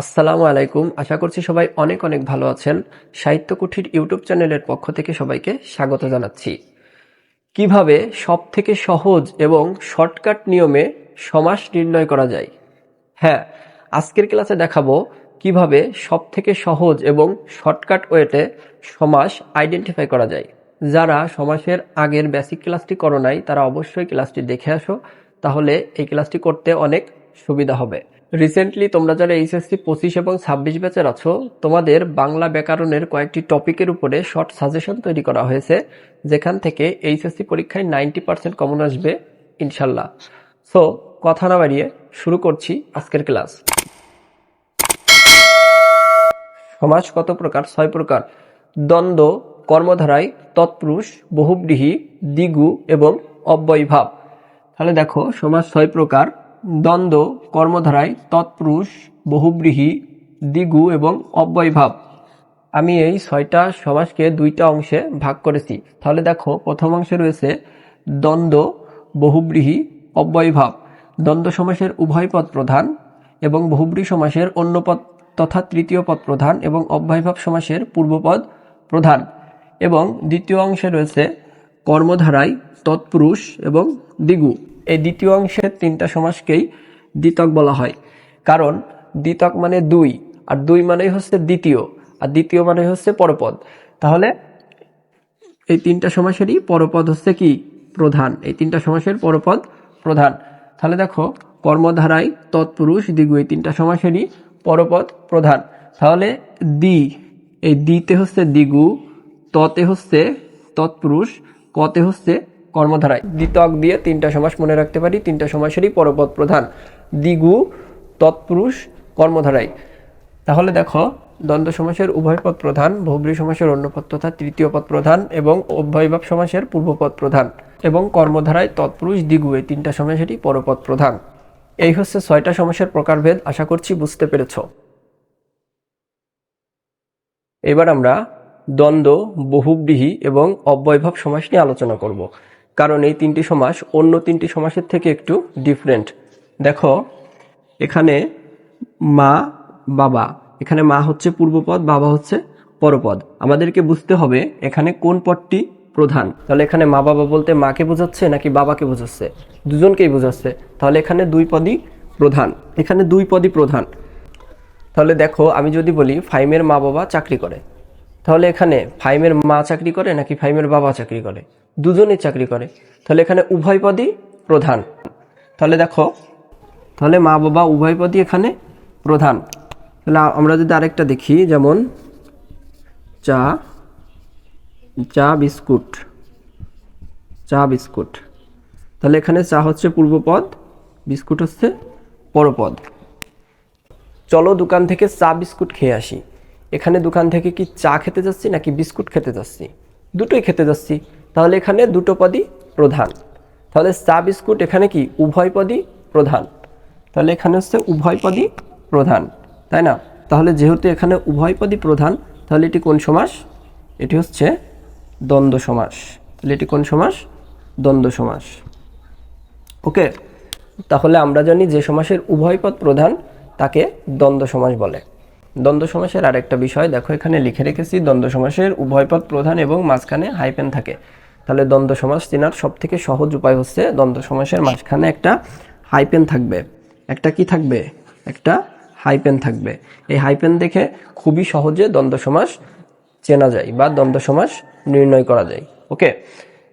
আসসালামু আলাইকুম। আশা করছি সবাই অনেক অনেক ভালো আছেন। সাহিত্য কুঠির ইউটিউব চ্যানেলের পক্ষ থেকে সবাইকে স্বাগত জানাচ্ছি। কীভাবে সব থেকে সহজ এবং শর্টকাট নিয়মে সমাস নির্ণয় করা যায়? হ্যাঁ আজকের ক্লাসে দেখাবো কীভাবে সব থেকে সহজ এবং শর্টকাট ওয়েতে সমাস আইডেন্টিফাই করা যায়। যারা সমাসের আগের বেসিক ক্লাসটি করো নাই, তারা অবশ্যই ক্লাসটি দেখে আসো। তাহলে এই ক্লাসটি করতে অনেক সুবিধা হবে। রিসেন্টলি তোমরা যারা এইচএসসি পঁচিশ এবং ছাব্বিশ ব্যাচের আছো, তোমাদের বাংলা ব্যাকরণের কয়েকটি টপিকের উপরে শর্ট সাজেশন তৈরি করা হয়েছে, যেখান থেকে এইচএসসি পরীক্ষায় নাইনটি পার্সেন্ট কমন আসবে, ইনশাল্লাহ। সো কথা না বাড়িয়ে শুরু করছি আজকের ক্লাস সমাজ কত প্রকার? ছয় প্রকার। দ্বন্দ্ব, কর্মধারায় তৎপুরুষ, বহুব্রীহি দ্বিগু এবং অব্যয়ভাব। তাহলে দেখো, সমাজ ছয় প্রকার। দ্বন্দ্ব, কর্মধারায় তৎপুরুষ, বহুব্রীহি, দ্বিগু এবং অব্যয়ভাব। আমি এই ছয়টা সমাজকে দুইটা অংশে ভাগ করেছি। তাহলে দেখো, প্রথম অংশে রয়েছে দ্বন্দ্ব, বহুব্রীহি, অব্যয়ভাব। দ্বন্দ্ব সমাসের উভয় পদ প্রধান এবং বহুব্রী সমাসের অন্য পদ তথা তৃতীয় পদ প্রধান এবং অব্যয়ভাব সমাসের পূর্বপদ প্রধান। এবং দ্বিতীয় অংশে রয়েছে কর্মধারায় তৎপুরুষ এবং দ্বিগু। এই দ্বিতীয় অংশের তিনটা সমাসকেই দ্বিতক বলা হয়। কারণ দ্বিতক মানে দুই, আর দুই মানেই হচ্ছে দ্বিতীয়, আর দ্বিতীয় মানে হচ্ছে পরপদ। তাহলে এই তিনটা সমাসেরই পরপদ হচ্ছে কি? প্রধান। এই তিনটা সমাসের পরপদ প্রধান। তাহলে দেখো, কর্মধারায় তৎপুরুষ দ্বিগু এই তিনটা সমাসেরই পরপদ প্রধান। তাহলে দ্বি এই দ্বিতে হচ্ছে দ্বিগু ততে হচ্ছে তৎপুরুষ, কতে হচ্ছে কর্মধারায়। দ্বিতক দিয়ে তিনটা সমাস মনে রাখতে পারি, তিনটা সমাসেরই পরপদ প্রধান। দ্বিগু, তৎপুরুষ, কর্মধারায়। তাহলে দেখো, দ্বন্দ্ব সমাসের উভয় পদ প্রধান বহুব্রী সমাসের অন্য পদ তথা তৃতীয় পদ প্রধান এবং অভ্যয়ভাব সমাসের পূর্বপদ প্রধান এবং কর্মধারায় তৎপুরুষ, দ্বিগু এই তিনটা সমাসেরই পরপদ প্রধান। এই হচ্ছে ছয়টা সমাসের প্রকারভেদ, আশা করছি বুঝতে পেরেছ। এবার আমরা দ্বন্দ্ব, বহুব্রীহি এবং অব্যয়ভাব সমাস নিয়ে আলোচনা করব। কারণ এই তিনটি সমাস অন্য তিনটি সমাসের থেকে একটু ডিফারেন্ট দেখো, এখানে মা, বাবা। এখানে মা হচ্ছে পূর্বপদ, বাবা হচ্ছে পরপদ। আমাদেরকে বুঝতে হবে এখানে কোন পদটি প্রধান। তাহলে এখানে মা, বাবা বলতে মাকে বোঝাচ্ছে নাকি বাবাকে বোঝাচ্ছে? দুজনকেই বোঝাচ্ছে। তাহলে এখানে দুই পদই প্রধান। এখানে দুই পদই প্রধান। তাহলে দেখো, আমি যদি বলি, ফাইমের মা, বাবা চাকরি করে। তাহলে এখানে ফাইমের মা চাকরি করে নাকি ফাইমের বাবা চাকরি করে? দুজনেই চাকরি করে। তাহলে এখানে উভয় পদই প্রধান। তাহলে দেখো, তাহলে মা বাবা উভয় পদই এখানে প্রধান। তাহলে আমরা যদি আরেকটা দেখি, যেমন চা চা বিস্কুট চা বিস্কুট। তাহলে এখানে চা হচ্ছে পূর্বপদ বিস্কুট হচ্ছে পরপদ চলো দোকান থেকে চা বিস্কুট খেয়ে আসি। এখানে দোকান থেকে কি চা খেতে যাচ্ছি নাকি বিস্কুট খেতে যাচ্ছি? দুটোই খেতে যাচ্ছি। তাহলে এখানে দুটো পদই প্রধান। তাহলে চা, বিস্কুট এখানে কি উভয় পদই প্রধান? তাহলে এখানে হচ্ছে উভয় পদই প্রধান, তাই না? তাহলে যেহেতু এখানে উভয় পদই প্রধান, তাহলে এটি কোন সমাস? এটি হচ্ছে দ্বন্দ্ব সমাস। তাহলে এটি কোন সমাস? দ্বন্দ্ব সমাস। ওকে? তাহলে আমরা জানি যে সমাসের উভয় পদ প্রধান, তাকে দ্বন্দ্ব সমাস বলে। দ্বন্দ্ব সমাসের আরেকটা বিষয়, দেখো এখানে লিখে রেখেছি, দ্বন্দ্ব সমাসের উভয় পদ প্রধান এবং মাঝখানে হাইপেন থাকে। তাহলে দ্বন্দ্ব সমাস চেনার সব থেকে সহজ উপায় হচ্ছে দ্বন্দ্ব সমাসের মাঝখানে একটা হাইপেন থাকবে। একটা কি থাকবে? একটা হাইপেন থাকবে। এই হাইপেন দেখে খুবই সহজে দ্বন্দ্ব সমাস চেনা যায় বা দ্বন্দ্ব সমাস নির্ণয় করা যায়। ওকে?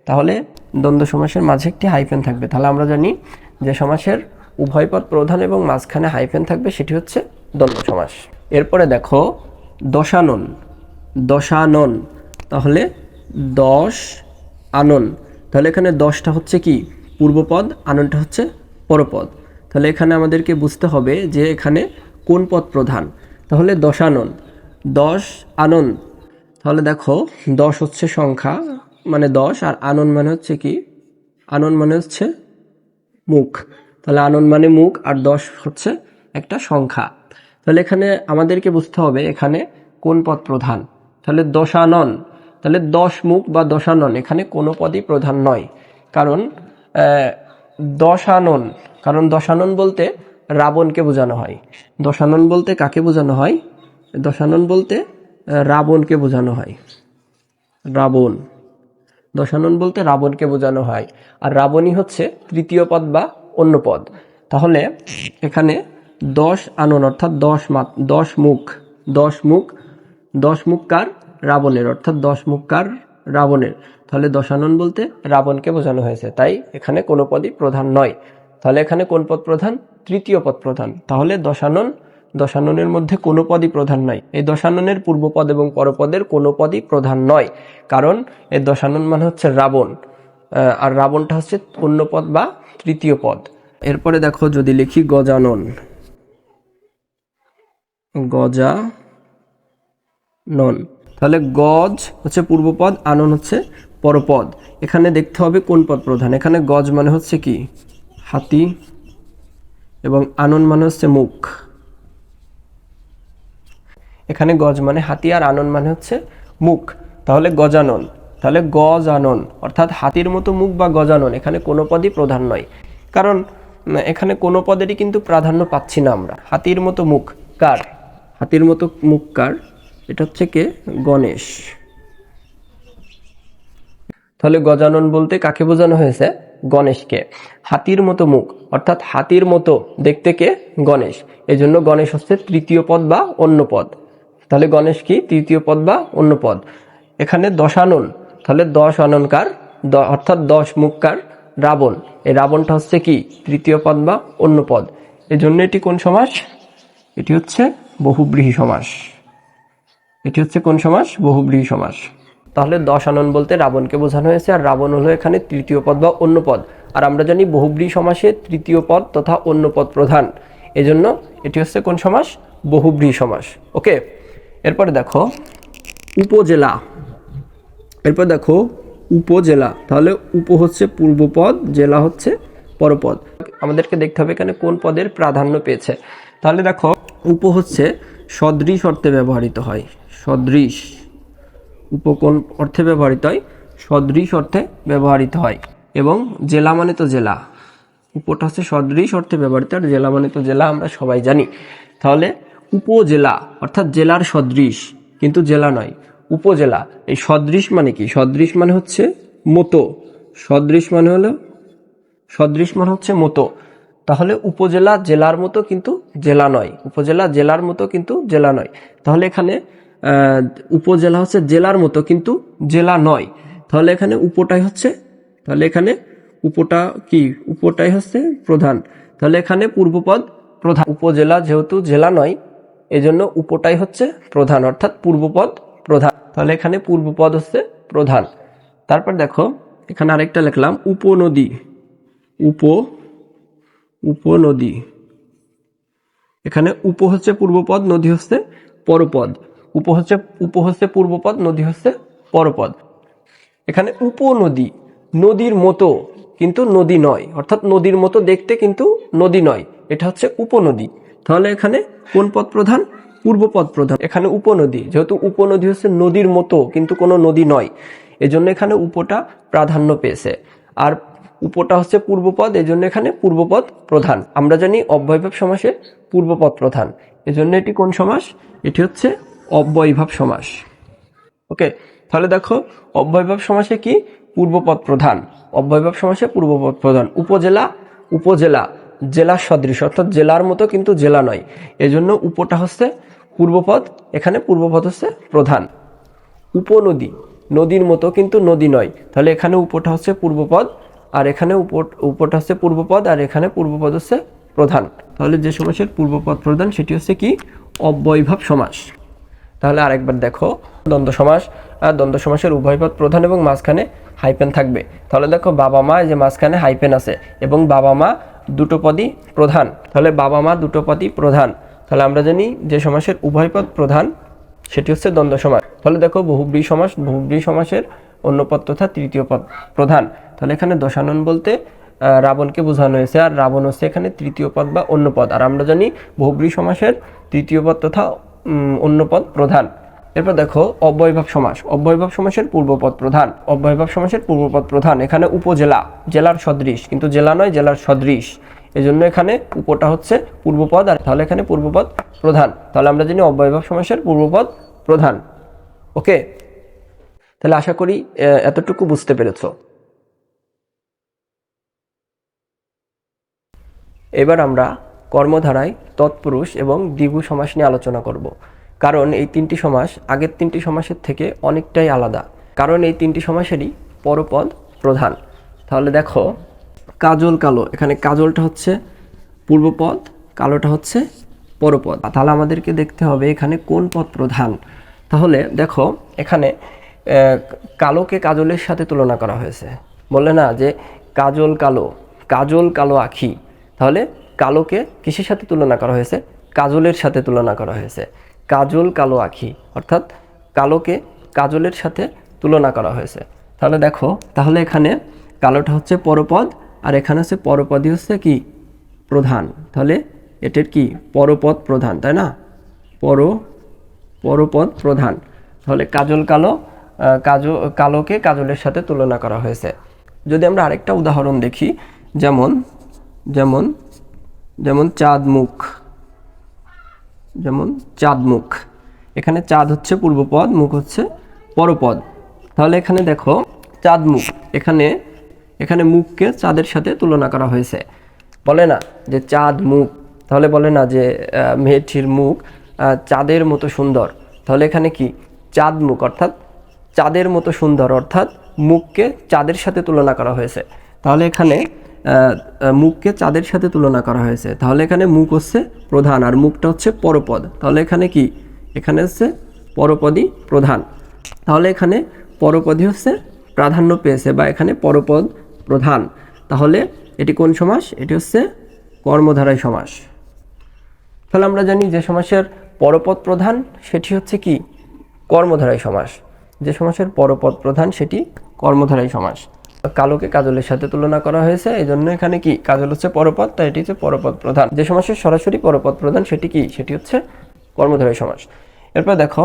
তাহলে দ্বন্দ্ব সমাসের মাঝে একটি হাইফেন থাকবে। তাহলে আমরা জানি যে সমাসের উভয় পদ প্রধান এবং মাঝখানে হাইফেন থাকবে, সেটি হচ্ছে দ্বন্দ্ব সমাস। এরপরে দেখো দশানন দশানন, তাহলে দশ আনন তাহলে এখানে দশটা হচ্ছে কি? পূর্বপদ, আননটা হচ্ছে পরপদ। তাহলে এখানে আমাদেরকে বুঝতে হবে যে এখানে কোন পদ প্রধান। তাহলে দশানন দশ আনন তাহলে দেখো দশ হচ্ছে সংখ্যা মানে দশ, আর আনন মানে হচ্ছে কি? আনন মানে হচ্ছে মুখ। তাহলে আনন মানে মুখ, আর দশ হচ্ছে একটা সংখ্যা। তাহলে এখানে আমাদেরকে বুঝতে হবে এখানে কোন পদ প্রধান। তাহলে দশানন। তাহলে দশ মুখ বা দশানন, এখানে কোনো পদই প্রধান নয়। কারণ দশানন কারণ দশানন বলতে রাবণকে বোঝানো হয়। দশানন বলতে কাকে বোঝানো হয়? দশানন বলতে রাবণকে বোঝানো হয়। রাবণ। দশানন বলতে রাবণকে বোঝানো হয়। আর রাবণই হচ্ছে তৃতীয় পদ বা অন্য পদ। তাহলে, এখানে দশ আনন অর্থাৎ দশ মাত, দশ মুখ দশ মুখ দশ মুখ কার? রাবণের, অর্থাৎ দশ মুখ কার? রাবণের। তাহলে দশানন বলতে রাবণকে বোঝানো হয়েছে। তাই এখানে কোনো পদই প্রধান নয়। তাহলে এখানে কোন পদ প্রধান? তৃতীয় পদ প্রধান। তাহলে দশানন দশাননের মধ্যে কোনো পদই প্রধান নয়। এই দশাননের পূর্বপদ এবং পরপদের কোনো পদই প্রধান নয়। কারণ এই দশানন মানে হচ্ছে রাবণ। আর রাবণটা হচ্ছে অন্য পদ বা তৃতীয় পদ। এরপরে দেখো যদি লিখি গজানন। গজা, নন। তাহলে গজ হচ্ছে পূর্বপদ, আনন হচ্ছে পরপদ। এখানে দেখতে হবে কোন পদ প্রধান। এখানে গজ মানে হচ্ছে কি? হাতি এবং আনন মানে হচ্ছে মুখ। এখানে গজ মানে হাতি আর আনন মানে হচ্ছে মুখ। তাহলে গজানন। তাহলে গজানন। অর্থাৎ হাতির মতো মুখ বা গজানন। এখানে কোনো পদই প্রধান নয়। কারণ এখানে কোনো পদেরই কিন্তু প্রাধান্য পাচ্ছি না আমরা। হাতির মতো মুখ। কার? হাতির মতো মুখ কার এটা হচ্ছে কে? গণেশ। তাহলে গজানন বলতে কাকে বোঝানো হয়েছে? গণেশকে। হাতির মতো মুখ, অর্থাৎ হাতির মতো দেখতে কে? গণেশ। এই জন্য গণেশ হচ্ছে তৃতীয় পদ বা অন্য পদ। তাহলে গণেশ কি? তৃতীয় পদ বা অন্য পদ। এখানে দশানন তাহলে দশ অননকার দ- অর্থাৎ দশ মুখকার রাবণ। এই রাবণটা হচ্ছে কি? তৃতীয় পদ বা অন্য পদ। এই জন্য এটি কোন সমাস? এটি হচ্ছে বহুব্রীহী সমাস। এটি হচ্ছে কোন সমাস? বহুব্রীহী সমাস। তাহলে দশ আনন বলতে রাবণকে বোঝানো হয়েছে, আর রাবণ হলো এখানে তৃতীয় পদ বা অন্য পদ। আর আমরা জানি বহুব্রীহী সমাসে তৃতীয় পদ তথা অন্য পদ প্রধান। এজন্য এটি হচ্ছে কোন সমাস? বহুব্রীহী সমাস। ওকে? এরপরে দেখো, উপজেলা। এরপর দেখো, উপজেলা। তাহলে উপ হচ্ছে পূর্বপদ জেলা হচ্ছে পরপদ। আমাদেরকে দেখতে হবে এখানে কোন পদের প্রাধান্য পেয়েছে। তাহলে দেখো উপ হচ্ছে সদৃশ অর্থে ব্যবহৃত হয়। সদৃশ উপ কোন অর্থে ব্যবহৃত হয়, সদৃশ অর্থে ব্যবহৃত হয় এবং জেলা মানে তো জেলা। উপটা হচ্ছে সদৃশ অর্থে ব্যবহৃত আর জেলা মানে তো জেলা, আমরা সবাই জানি। তাহলে উপজেলা অর্থাৎ জেলার সদৃশ, কিন্তু জেলা নয়, উপজেলা। এই সদৃশ মানে কি? সদৃশ মানে হচ্ছে মতো। সদৃশ মানে হলো, সদৃশ মানে হচ্ছে মতো। তাহলে উপজেলা জেলার মতো কিন্তু জেলা নয়। উপজেলা জেলার মতো কিন্তু জেলা নয়। তাহলে এখানে উপজেলা হচ্ছে জেলার মতো কিন্তু জেলা নয়। তাহলে এখানে উপটাই হচ্ছে, তাহলে এখানে উপটা কি? উপটাই হচ্ছে প্রধান। তাহলে এখানে পূর্বপদ প্রধান। উপজেলা যেহেতু জেলা নয়, এজন্য উপটাই হচ্ছে প্রধান, অর্থাৎ পূর্বপদ প্রধান। তাহলে এখানে পূর্বপদ হচ্ছে প্রধান। তারপর দেখো, এখানে আরেকটা লিখলাম, উপনদী। উপ উপনদী। এখানে উপ হচ্ছে পূর্বপদ, নদী হচ্ছে পরপদ। উপ হচ্ছে উপ হচ্ছে পূর্বপদ, নদী হচ্ছে পরপদ। এখানে উপনদী, নদীর মতো কিন্তু নদী নয়। অর্থাৎ নদীর মতো দেখতে কিন্তু নদী নয়। এটা হচ্ছে উপনদী। তাহলে এখানে কোন পদ প্রধান? পূর্বপদ প্রধান। এখানে উপনদী, যেহেতু উপনদী হচ্ছে নদীর মতো, কিন্তু কোনো নদী নয়। এজন্য এখানে উপটা প্রাধান্য পেয়েছে। আর উপটা হচ্ছে পূর্বপদ, এজন্য এখানে পূর্বপদ প্রধান। আমরা জানি অব্যয়ভাব সমাসে পূর্বপদ প্রধান। এজন্য এটি কোন সমাস? এটি হচ্ছে অব্যয়ভাব সমাস। ওকে, তাহলে দেখো, অব্যয়ভাব সমাসে কি? পূর্বপদ প্রধান। অব্যয়ভাব সমাসে পূর্বপদ প্রধান। উপজেলা উপজেলা জেলার সদৃশ, অর্থাৎ জেলার মতো কিন্তু জেলা নয়। এজন্য উপটা হচ্ছে পূর্বপদ, এখানে পূর্বপদ হচ্ছে প্রধান। উপনদী, নদীর মতো কিন্তু নদী নয়। তাহলে এখানে উপটা হচ্ছে পূর্বপদ আর এখানে উপ- উপটা হচ্ছে পূর্বপদ আর এখানে পূর্বপদ হচ্ছে প্রধান। তাহলে যে সমাসের পূর্বপদ প্রধান, সেটি হচ্ছে কি? অব্যয়ভাব সমাস। তাহলে আরেকবার দেখো, দ্বন্দ্ব সমাস। আর দ্বন্দ্ব সমাসের উভয় পদ প্রধান এবং মাঝখানে হাইপেন থাকবে। তাহলে দেখো, বাবা মা যে মাঝখানে হাইপেন আছে এবং বাবা মা দুটো পদই প্রধান। তাহলে বাবা মা দুটো পদই প্রধান। তাহলে আমরা জানি যে সমাসের উভয় পদ প্রধান, সেটি হচ্ছে দ্বন্দ্ব সমাস। তাহলে দেখো, বহুব্রী সমাস, বহুব্রী সমাসের অন্য পদ তথা তৃতীয় পদ প্রধান। তাহলে এখানে দশানন বলতে রাবণকে বোঝানো হয়েছে, আর রাবণ হচ্ছে এখানে তৃতীয় পদ বা অন্য পদ। আর আমরা জানি বহুব্রী সমাসের তৃতীয় পদ তথা অন্য পদ প্রধান। এরপর দেখো, অব্যয়ভাব সমাস। অব্যয়ভাব সমাসের পূর্বপদ প্রধান। অব্যয়ভাব সমাসের পূর্বপদ প্রধান। এখানে উপজেলা, জেলার সদৃশ। কিন্তু জেলা নয়, জেলার সদৃশ। এই জন্য এখানে উপটা হচ্ছে পূর্বপদ আর তাহলে এখানে পূর্বপদ প্রধান। তাহলে আমরা জানি অব্যয়ভাব সমাসের পূর্বপদ প্রধান। ওকে? তাহলে আশা করি এতটুকু বুঝতে পেরেছ। এবার আমরা কর্মধারায় তৎপুরুষ এবং দ্বিগু সমাস নিয়ে আলোচনা করব। কারণ এই তিনটি সমাস আগের তিনটি সমাসের থেকে অনেকটাই আলাদা। কারণ এই তিনটি সমাসেরই পরপদ প্রধান। তাহলে দেখো, কাজল কালো, এখানে কাজলটা হচ্ছে পূর্বপদ, কালোটা হচ্ছে পরপদ। তাহলে আমাদেরকে দেখতে হবে এখানে কোন পদ প্রধান। তাহলে দেখো, এখানে কালোকে কাজলের সাথে তুলনা করা হয়েছে। বললে না যে কাজল কালো কাজল কালো আখি। তাহলে কালোকে কিসের সাথে তুলনা করা হয়েছে? কাজলের সাথে তুলনা করা হয়েছে। কাজল কালো আখি, অর্থাৎ কালোকে কাজলের সাথে তুলনা করা হয়েছে। তাহলে দেখো, তাহলে এখানে কালোটা হচ্ছে পরপদ আর এখানে হচ্ছে পরপদই হচ্ছে কি? প্রধান। তাহলে এটার কি? পরপদ প্রধান, তাই না? পর, পরপদ প্রধান। তাহলে কাজল কালো কাজল কালোকে কাজলের সাথে তুলনা করা হয়েছে। যদি আমরা আরেকটা উদাহরণ দেখি, যেমন যেমন যেমন চাঁদ মুখ যেমন চাঁদ মুখ এখানে চাঁদ হচ্ছে পূর্বপদ, মুখ হচ্ছে পরপদ। তাহলে এখানে দেখো চাঁদ মুখ এখানে এখানে মুখকে চাঁদের সাথে তুলনা করা হয়েছে। বলে না যে চাঁদ মুখ তাহলে বলে না যে মেয়েটির মুখ চাঁদের মতো সুন্দর। তাহলে এখানে কি? চাঁদ মুখ অর্থাৎ চাঁদের মতো সুন্দর, অর্থাৎ মুখকে চাঁদের সাথে তুলনা করা হয়েছে। তাহলে এখানে মুখকে চাঁদের সাথে তুলনা করা হয়েছে। তাহলে এখানে মুখ হচ্ছে প্রধান আর মুখটা হচ্ছে পরপদ। তাহলে এখানে কি? এখানে হচ্ছে পরপদই প্রধান। তাহলে এখানে পরপদই হচ্ছে প্রাধান্য পেয়েছে বা এখানে পরপদ প্রধান। তাহলে এটি কোন সমাস? এটি হচ্ছে কর্মধারায় সমাস। তাহলে আমরা জানি যে সমাসের পরপদ প্রধান সেটি হচ্ছে কি? কর্মধারায় সমাস। যে সমাসের পরপদ প্রধান সেটি কর্মধারায় সমাস। কালোকে কাজলের সাথে তুলনা করা হয়েছে। এই জন্য এখানে কি? কাজল হচ্ছে পরপদ, তাই এটি হচ্ছে পরপদ প্রধান। যে সমাসের সরাসরি পরপদ প্রধান, সেটি কি? সেটি হচ্ছে কর্মধারায় সমাস এরপর দেখো,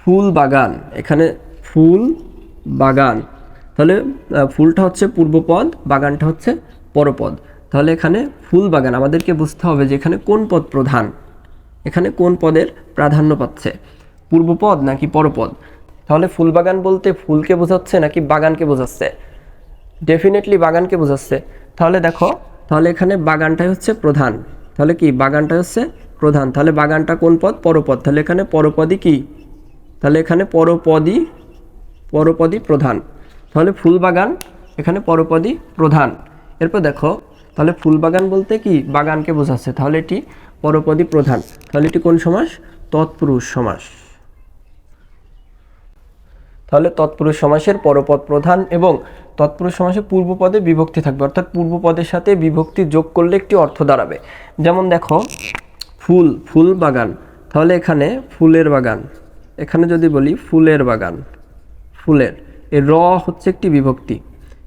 ফুল বাগান। এখানে ফুল বাগান। তাহলে ফুলটা হচ্ছে পূর্বপদ, বাগানটা হচ্ছে পরপদ। তাহলে এখানে ফুল বাগান, আমাদেরকে বুঝতে হবে যে এখানে কোন পদ প্রধান। এখানে কোন পদের প্রাধান্য পাচ্ছে? পূর্বপদ নাকি পরপদ? তাহলে ফুল বাগান বলতে ফুলকে বোঝাচ্ছে নাকি বাগানকে বোঝাচ্ছে? ডেফিনেটলি বাগানকে বোঝাচ্ছে। তাহলে দেখো, তাহলে এখানে বাগানটাই হচ্ছে প্রধান। তাহলে কি? বাগানটা হচ্ছে প্রধান। তাহলে বাগানটা কোন পদ? পরপদ। তাহলে এখানে পরপদই কি? তাহলে এখানে পরপদই পরপদই প্রধান। তাহলে ফুল বাগান, এখানে পরপদই প্রধান। এরপর দেখো, তাহলে ফুল বাগান বলতে কি? বাগানকে বোঝাচ্ছে। তাহলে এটি পরপদই প্রধান। তাহলে এটি কোন সমাস? তৎপুরুষ সমাস। তাহলে তৎপুরুষ সমাসের পরপদ প্রধান এবং তৎপুরুষ সমাসে পূর্বপদে বিভক্তি থাকবে। অর্থাৎ পূর্বপদের সাথে বিভক্তি যোগ করলে একটি অর্থ দাঁড়াবে। যেমন দেখো, ফুল ফুল বাগান। তাহলে এখানে ফুলের বাগান। এখানে যদি বলি ফুলের বাগান, ফুলের। এর র হচ্ছে একটি বিভক্তি।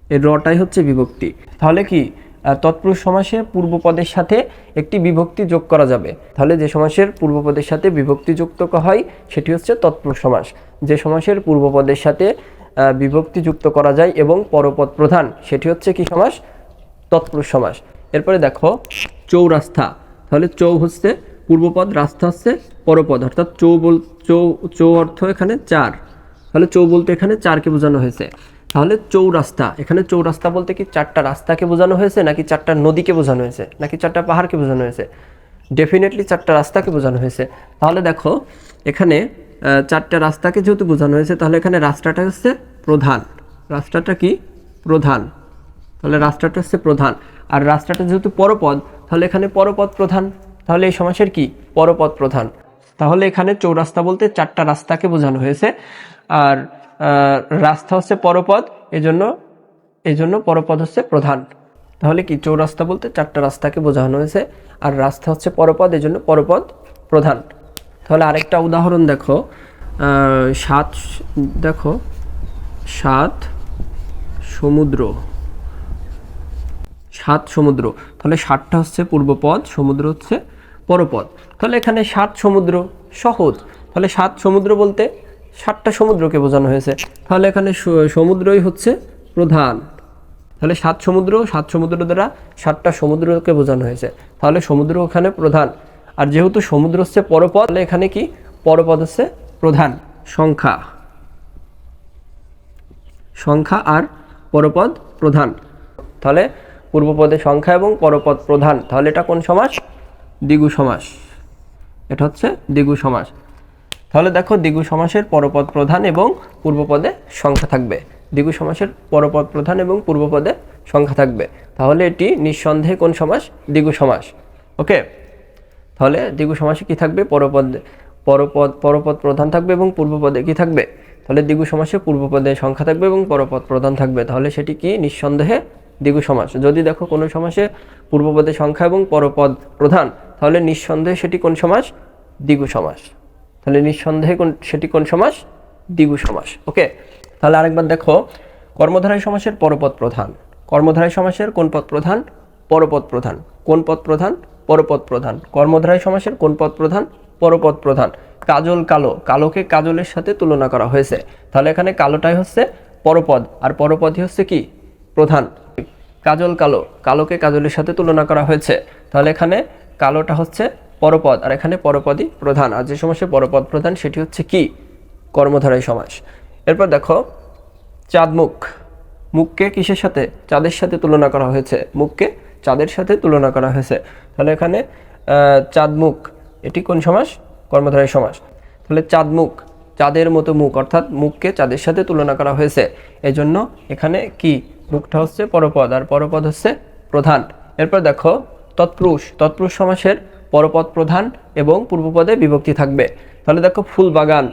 এর রটাই হচ্ছে বিভক্তি। তাহলে কি? তৎপুরুষ সমাসে পূর্বপদের সাথে একটি বিভক্তি যোগ করা যাবে। তাহলে যে সমাসের পূর্বপদের সাথে বিভক্তি যুক্ত হয়, সেটি হচ্ছে তৎপুরুষ সমাস। যে সমাসের পূর্বপদের সাথে বিভক্তি যুক্ত করা যায় এবং পরপদ প্রধান, সেটি হচ্ছে কি সমাস? তৎপুরুষ সমাস। এরপরে দেখো চৌরাস্তা তাহলে চৌ হচ্ছে পূর্বপদ রাস্তা হচ্ছে পরপদ, অর্থাৎ চৌ বল, চৌ চৌ অর্থ এখানে চার। তাহলে চৌ বলতে এখানে চারকে বোঝানো হয়েছে। তাহলে চৌরাস্তা, এখানে চৌরাস্তা বলতে কি চারটা রাস্তাকে বোঝানো হয়েছে নাকি চারটা নদীকে বোঝানো হয়েছে, নাকি চারটা পাহাড়কে বোঝানো হয়েছে? ডেফিনেটলি চারটা রাস্তাকে বোঝানো হয়েছে। তাহলে দেখো, এখানে চারটা রাস্তাকে যেহেতু বোঝানো হয়েছে, তাহলে এখানে রাস্তাটা হচ্ছে প্রধান। রাস্তাটা কি? প্রধান। তাহলে রাস্তাটা হচ্ছে প্রধান। আর রাস্তাটা যেহেতু পরপদ, তাহলে এখানে পরপদ প্রধান। তাহলে এই সমাসের কি? পরপদ প্রধান। তাহলে এখানে চৌরাস্তা বলতে চারটা রাস্তাকে বোঝানো হয়েছে। আর রাস্তা হচ্ছে পরপদ, এজন্য এজন্য পরপদ হচ্ছে প্রধান। তাহলে কি চৌরাস্তা বলতে চারটা রাস্তাকে বোঝানো হয়েছে, আর রাস্তা হচ্ছে পরপদ, এজন্য পরপদ প্রধান। তাহলে আরেকটা উদাহরণ দেখো সাত দেখো, সাত সমুদ্র। সাত সমুদ্র, তাহলে সাতটা হচ্ছে পূর্বপদ, সমুদ্র হচ্ছে পরপদ। তাহলে এখানে সাত সমুদ্র সহজ। তাহলে সাত সমুদ্র বলতে সাতটা সমুদ্রকে বোঝানো হয়েছে। তাহলে এখানে সমুদ্রই হচ্ছে প্রধান। তাহলে সাত সমুদ্র সাত সমুদ্র দ্বারা সাতটা সমুদ্রকে বোঝানো হয়েছে। তাহলে সমুদ্র ওখানে প্রধান। আর যেহেতু সমুদ্র হচ্ছে পরপদ, তাহলে এখানে কি? পরপদ হচ্ছে প্রধান সংখ্যা। সংখ্যা আর পরপদ প্রধান। তাহলে পূর্বপদে সংখ্যা এবং পরপদ প্রধান। তাহলে এটা কোন সমাস? দ্বিগু সমাস। এটা হচ্ছে দ্বিগু সমাস। তাহলে দেখো দ্বিগু সমাসের পরপদ প্রধান এবং পূর্বপদে সংখ্যা থাকবে। দ্বিগু সমাসের পরপদ প্রধান এবং পূর্বপদে সংখ্যা থাকবে। তাহলে এটি নিঃসন্দেহে কোন সমাস? দ্বিগু সমাস। ওকে তাহলে দ্বিগু সমাসে কি থাকবে? পরপদ পরপদ পরপদ প্রধান থাকবে এবং পূর্বপদে কি থাকবে? তাহলে দ্বিগু সমাসে পূর্বপদে সংখ্যা থাকবে এবং পরপদ প্রধান থাকবে। তাহলে সেটি কি? নিঃসন্দেহে দ্বিগু সমাস। যদি দেখো কোনো সমাসে পূর্বপদে সংখ্যা এবং পরপদ প্রধান, তাহলে নিঃসন্দেহে সেটি কোন সমাস? দ্বিগু সমাস। তাহলে নিঃসন্দেহে কোন, সেটি কোন সমাস? দ্বিগু সমাস। ওকে? তাহলে আরেকবার দেখো, কর্মধারয় সমাসের পরপদ প্রধান। কর্মধারয় সমাসের কোন পদ প্রধান? পরপদ প্রধান। কোন পদ প্রধান? পরপদ প্রধান। কর্মধারয় সমাসের কোন পদ প্রধান? পরপদ প্রধান। কাজল কালো। কালোকে কাজলের সাথে তুলনা করা হয়েছে। তাহলে এখানে কালোটাই হচ্ছে পরপদ। আর পরপদই হচ্ছে কি? প্রধান। কাজল কালো। কালোকে কাজলের সাথে তুলনা করা হয়েছে। তাহলে এখানে কালোটা হচ্ছে পরপদ, আর এখানে পরপদই প্রধান। আর যে সমাসে পরপদ প্রধান, সেটি হচ্ছে কি? কর্মধারয় সমাস। এরপর দেখো, চাঁদমুখ। মুখকে কিসের সাথে? চাঁদের সাথে তুলনা করা হয়েছে। মুখকে চাঁদের সাথে তুলনা করা হয়েছে। তাহলে এখানে চাঁদমুখ, এটি কোন সমাস? কর্মধারয় সমাস। তাহলে চাঁদমুখ, চাঁদের মতো মুখ, অর্থাৎ মুখকে চাঁদের সাথে তুলনা করা হয়েছে। এজন্য এখানে কি? মুখটা হচ্ছে পরপদ, আর পরপদ হচ্ছে প্রধান। এরপর দেখো, তৎপুরুষ। তৎপুরুষ সমাসের পরপদ প্রধান এবং পূর্বপদে বিভক্তি থাকবে। তাহলে দেখো ফুল বাগান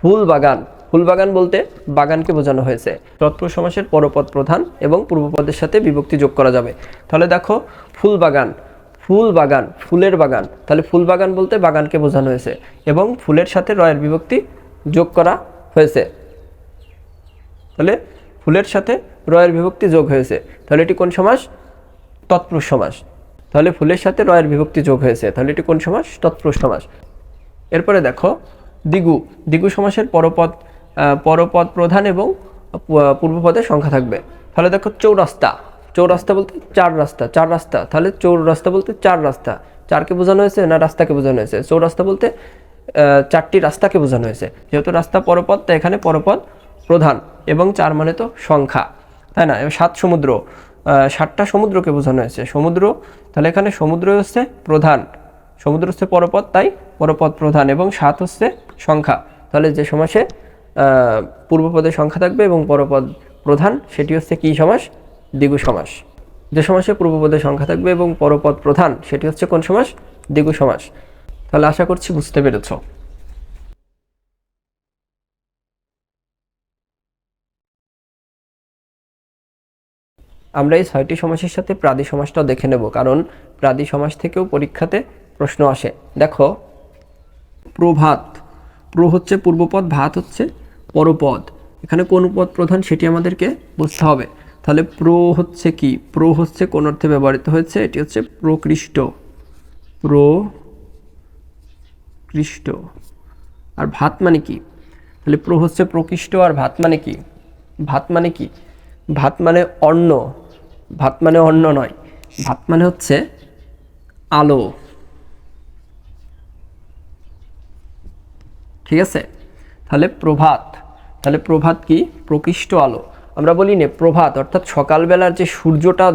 ফুল বাগান। ফুল বাগান বলতে বাগানকে বোঝানো হয়েছে। তৎপুরুষ সমাসের পরপদ প্রধান এবং পূর্বপদের সাথে বিভক্তি যোগ করা যাবে। তাহলে দেখো ফুল বাগান ফুল বাগান, ফুলের বাগান। তাহলে ফুল বাগান বলতে বাগানকে বোঝানো হয়েছে এবং ফুলের সাথে রয়ের বিভক্তি যোগ করা হয়েছে। তাহলে ফুলের সাথে রয়ের বিভক্তি যোগ হয়েছে। তাহলে এটি কোন সমাস? তৎপুরুষ সমাস। তাহলে ফুলের সাথে রয়ের বিভক্তি যোগ হয়েছে। তাহলে এটি কোন সমাস? তৎপুরুষ সমাস। এরপরে দেখো দ্বিগু দ্বিগু সমাসের পরপদ পরপদ প্রধান এবং পূর্বপদের সংখ্যা থাকবে। তাহলে দেখো চৌরাস্তা। চৌরাস্তা বলতে চার রাস্তা। চার রাস্তা। তাহলে চৌর রাস্তা বলতে চার রাস্তা। চারকে বোঝানো হয়েছে না রাস্তাকে বোঝানো হয়েছে? চৌরাস্তা বলতে চারটি রাস্তাকে বোঝানো হয়েছে। যেহেতু রাস্তা পরপদ, তাই এখানে পরপদ প্রধান এবং চার মানে তো সংখ্যা। তাই না? সাত সমুদ্র। সাতটা সমুদ্রকে বোঝানো হয়েছে। সমুদ্র তাহলে এখানে সমুদ্র হচ্ছে প্রধান। সমুদ্র হচ্ছে পরপদ তাই পরপদ প্রধান এবং সাত হচ্ছে সংখ্যা। তাহলে যে সমাসে আহ, পূর্বপদে সংখ্যা থাকবে এবং পরপদ প্রধান সেটি হচ্ছে কি সমাস? দ্বিগু সমাস। যে সমাসে পূর্বপদে সংখ্যা থাকবে এবং পরপদ প্রধান সেটি হচ্ছে কোন সমাস? দ্বিগু সমাস। তাহলে আশা করছি বুঝতে পেরেছ। আমরা এই ছয়টি সমাসের সাথে প্রাদি সমাসটাও দেখে নেব, কারণ প্রাদি সমাস থেকেও পরীক্ষাতে প্রশ্ন আসে। দেখো প্রভাত প্র হচ্ছে পূর্বপদ, ভাত হচ্ছে পরপদ। এখানে কোন পদ প্রধান সেটি আমাদেরকে বুঝতে হবে। তাহলে প্র হচ্ছে কি? প্র হচ্ছে কোন অর্থে ব্যবহৃত হয়েছে? এটি হচ্ছে প্রকৃষ্ট। প্রকৃষ্ট আর ভাত মানে কি? তাহলে প্র হচ্ছে প্রকৃষ্ট আর ভাত মানে কি? ভাত মানে কি? ভাত মানে অন্ন, ভাত মানে অন্ন নয়। ভাত মানে হচ্ছে আলো। ঠিক আছে? তাহলে প্রভাত তাহলে প্রভাত কি? প্রকৃষ্ট আলো। আমরা বলি নে প্রভাত, অর্থাৎ সকালবেলার যে সূর্যটা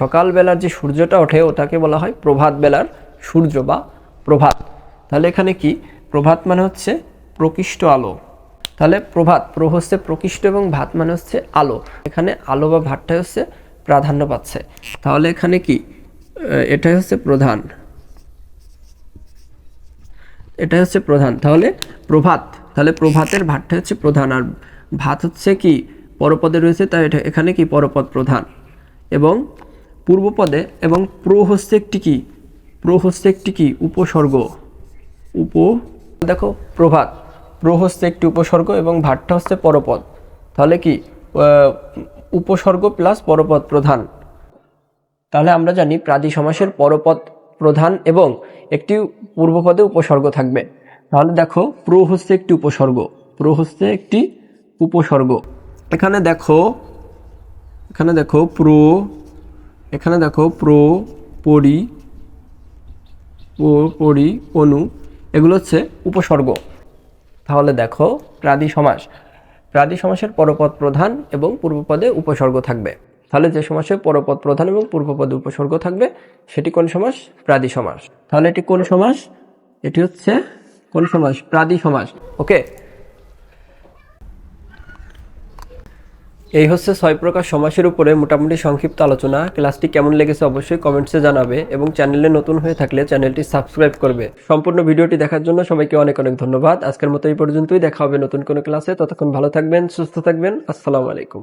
সকালবেলার যে সূর্যটা ওঠে, ওটাকে বলা হয় প্রভাত বেলার সূর্য বা প্রভাত। তাহলে এখানে কি? প্রভাত মানে হচ্ছে প্রকৃষ্ট আলো। তাহলে প্রভাত প্র হচ্ছে প্রকৃষ্ট এবং ভাত মানে হচ্ছে আলো। এখানে আলো বা ভাতটাই হচ্ছে প্রাধান্য পাচ্ছে। তাহলে এখানে কি? এটাই হচ্ছে প্রধান। এটাই হচ্ছে প্রধান। তাহলে প্রভাত, তাহলে প্রভাতের ভাতটা হচ্ছে প্রধান। আর ভাত হচ্ছে কি? পরপদে রয়েছে, তাই এটা এখানে কি? পরপদ প্রধান। এবং পূর্বপদে এবং প্র হচ্ছে একটি কি? প্র হচ্ছে একটি কি? উপসর্গ। উপ দেখো, প্রভাত। প্র হচ্ছে একটি উপসর্গ এবং ভাতটা হচ্ছে পরপদ। তাহলে কি? উপসর্গ প্লাস পরপদ প্রধান। তাহলে আমরা জানি প্রাদি সমাসের পরপদ প্রধান এবং একটি পূর্বপদে উপসর্গ থাকবে। তাহলে দেখো প্র হচ্ছে একটি উপসর্গ। প্র হচ্ছে একটি উপসর্গ। এখানে দেখো এখানে দেখো প্রো, এখানে দেখো প্রো, পরি পরি, অনু, এগুলো হচ্ছে উপসর্গ। তাহলে দেখো, প্রাদি সমাস। প্রাদি সমাসের পরপদ প্রধান এবং পূর্বপদে উপসর্গ থাকবে। তাহলে যে সমাসে পরপদ প্রধান এবং পূর্বপদে উপসর্গ থাকবে, সেটি কোন সমাস? প্রাদি সমাস। তাহলে এটি কোন সমাস? এটি হচ্ছে কোন সমাস? প্রাদি সমাস। ওকে? এই হচ্ছে ছয় প্রকার সমাসের উপরে মোটামুটি সংক্ষিপ্ত আলোচনা। ক্লাসটি কেমন লেগেছে অবশ্যই কমেন্টসে জানাবে এবং চ্যানেলে নতুন হয়ে থাকলে চ্যানেলটি সাবস্ক্রাইব করবে। সম্পূর্ণ ভিডিওটি দেখার জন্য সবাইকে অনেক অনেক ধন্যবাদ। আজকের মতো এই পর্যন্তই। দেখা হবে নতুন কোনো ক্লাসে ততক্ষণ ভালো থাকবেন, সুস্থ থাকবেন। আসসালামু আলাইকুম।